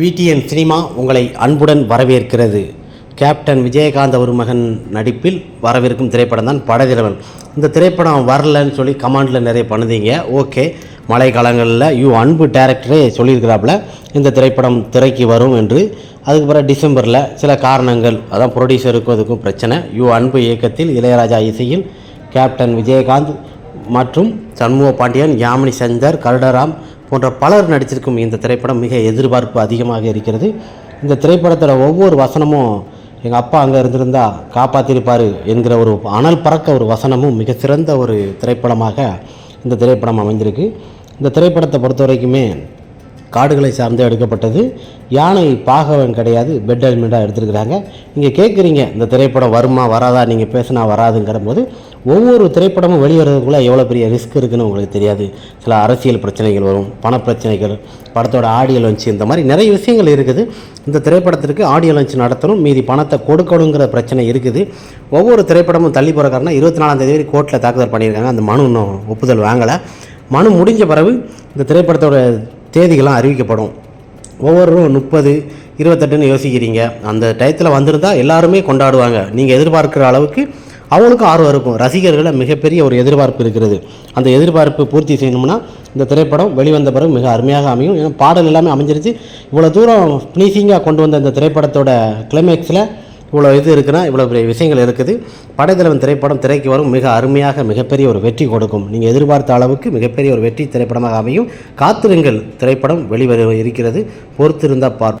PTN cinema உங்களை அன்புடன் வரவேற்கிறது. கேப்டன் விஜயகாந்த் ஒரு மகன் நடிப்பில் வரவிருக்கும் திரைப்படம் தான் படதிரவன். இந்த திரைப்படம் வரலன்னு சொல்லி கமாண்டில் நிறைய பண்ணுதீங்க. ஓகே மழை காலங்களில் யூ அன்பு டேரக்டரே சொல்லியிருக்கிறாப்புல இந்த திரைப்படம் திரைக்கு வரும் என்று. அதுக்கு பிறகு டிசம்பரில் சில காரணங்கள் அதான் ப்ரொடியூசருக்கும் அதுக்கும் பிரச்சனை. யூ அன்பு இயக்கத்தில் இளையராஜா இசையில் கேப்டன் விஜயகாந்த் மற்றும் சண்முக பாண்டியன் யாமினி சந்தர் கருடராம் போன்ற பலர் நடிச்சிருக்கும் இந்த திரைப்படம் மிக எதிர்பார்ப்பு அதிகமாக இருக்கிறது. இந்த திரைப்படத்தில் ஒவ்வொரு வசனமும் எங்கள் அப்பா அங்கே இருந்திருந்தா காப்பாற்றிருப்பார் என்கிற ஒரு அனல் பறக்க ஒரு வசனமும் மிக சிறந்த ஒரு திரைப்படமாக இந்த திரைப்படம் அமைந்திருக்கு. இந்த திரைப்படத்தை பொறுத்த வரைக்குமே காடுகளை சார்ந்து எடுக்கப்பட்டது. யானை பாகவன் கிடையாது. பெட் ஹெல்மெட்டாக எடுத்திருக்கிறாங்க. நீங்கள் கேட்குறீங்க இந்த திரைப்படம் வருமா வராதா நீங்கள் பேசினா வராதுங்கிற போது ஒவ்வொரு திரைப்படமும் வெளிவரதுக்குள்ளே எவ்வளோ பெரிய ரிஸ்க் இருக்குதுன்னு உங்களுக்கு தெரியாது. சில அரசியல் பிரச்சனைகள் வரும் பணப்பிரச்சனைகள் படத்தோட ஆடியோ லஞ்ச் இந்த மாதிரி நிறைய விஷயங்கள் இருக்குது. இந்த திரைப்படத்திற்கு ஆடியோ லஞ்ச் நடத்தணும் மீதி பணத்தை கொடுக்கணுங்கிற பிரச்சனை இருக்குது. ஒவ்வொரு திரைப்படமும் தள்ளி போகிற காரணம் இருபத்தி நாலாம் தேதி கோர்ட்டில் தாக்குதல் பண்ணியிருக்காங்க. அந்த மனு இன்னும் ஒப்புதல் வாங்கலை. மனு முடிஞ்ச பிறகு இந்த திரைப்படத்தோட தேதிகள்லாம் அறிவிக்கப்படும். ஒவ்வொருவரும் முப்பது இருபத்தெட்டுன்னு யோசிக்கிறீங்க. அந்த டயத்தில் வந்திருந்தால் எல்லாருமே கொண்டாடுவாங்க. நீங்கள் எதிர்பார்க்குற அளவுக்கு அவங்களுக்கும் ஆர்வம் இருக்கும். ரசிகர்களில் மிகப்பெரிய ஒரு எதிர்பார்ப்பு இருக்கிறது. அந்த எதிர்பார்ப்பு பூர்த்தி செய்யணும்னா இந்த திரைப்படம் வெளிவந்த பிறகு மிக அருமையாக அமையும். ஏன்னா பாடல் எல்லாமே அமைஞ்சிருச்சு. இவ்வளோ தூரம் ஃபினிஷிங்காக கொண்டு வந்த இந்த திரைப்படத்தோட கிளைமேக்ஸில் இவ்வளோ இது இருக்குன்னா இவ்வளோ பெரிய விஷயங்கள் இருக்குது. படைத்தலைவன் திரைப்படம் திரைக்கு வரும் மிக அருமையாக மிகப்பெரிய ஒரு வெற்றி கொடுக்கும். நீங்கள் எதிர்பார்த்த அளவுக்கு மிகப்பெரிய ஒரு வெற்றி திரைப்படமாக அமையும். காத்திருங்கள் திரைப்படம் வெளிவர இருக்கிறது. பொறுத்திருந்தால் பார்